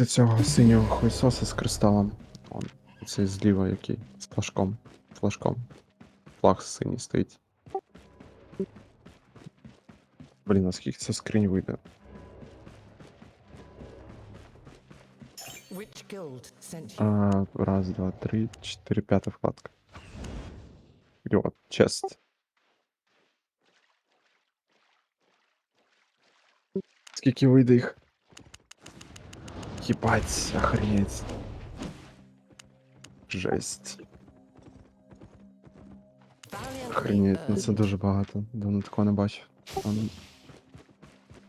до цього синього хуйсоса з кристалом. Он, цей зліва який. З флажком. Флажком. Флаг синій стоїть. Блін, а скільки це скринь вийде? А, раз, два, три, чотири, п'ята вкладка. І от, чест. Скільки вийде їх? Єбать, охренеть. Жесть. Охренеть, ну це дуже багато. Давно такого не бачив.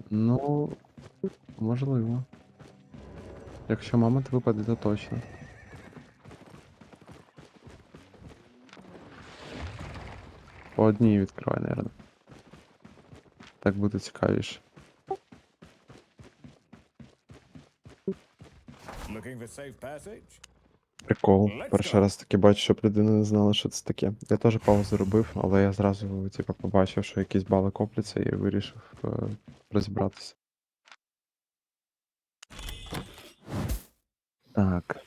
Ну, можливо. Якщо мама, то випаде, то точно. По одній відкривай, наверное. Так буде цікавіше. Прикол. Перший раз таки бачу, щоб людина не знала, що це таке. Я теж паузу робив, але я зразу, типу, побачив, що якісь бали копляться і вирішив е, розібратися. Так.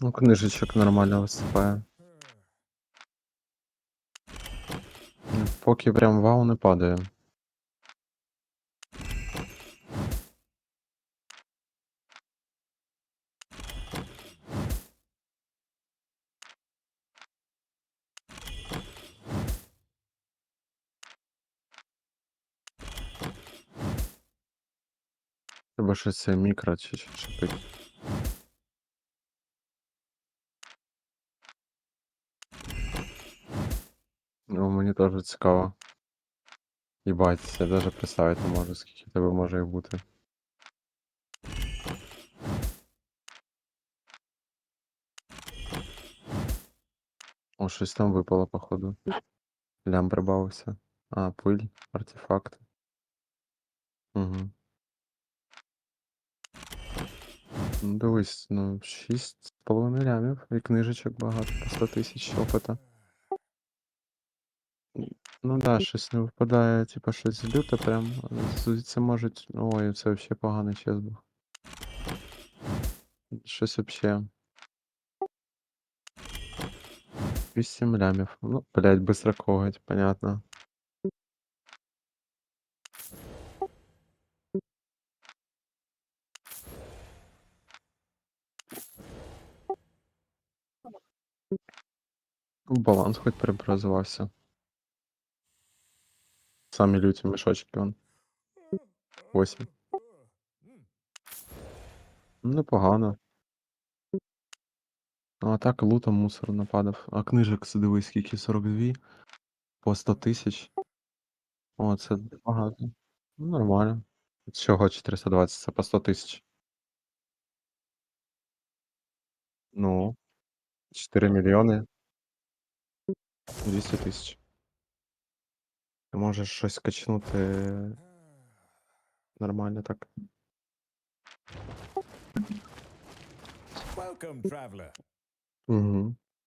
Ну, книжечок нормально виступає. Ну, Поки прям вау не падає. Треба щось мікро чи шипить. Ну, мені теж цікаво. Їбать, я даже представити не можу, скільки тебе може їх бути. О, щось там випало, походу. Лям прибавився. А, пиль, артефакти. Угу. Ну, дивись, ну, 6,5 лямів і книжечок багато, по 100 тисяч опита. Ну да, щось не випадає, типа щось люте прям. але Звідси можуть. Ой, це взагалі поганий чес був. Щось вообще. 8 лямів. Ну, блядь, быстро коготь, понятно. Баланс хоч преобразувався. Самі люті мішочки он. 8. Ну, непогано. Ну, а так лутом мусор нападав. А книжок дивись, скільки 42 по 100 тисяч. О, це багато. Ну, нормально. Всього 420, це по 100 тисяч. Ну, 4 мільйони 200 тисяч. Ти можеш щось качнути нормально так. Welcome, traveler. Угу.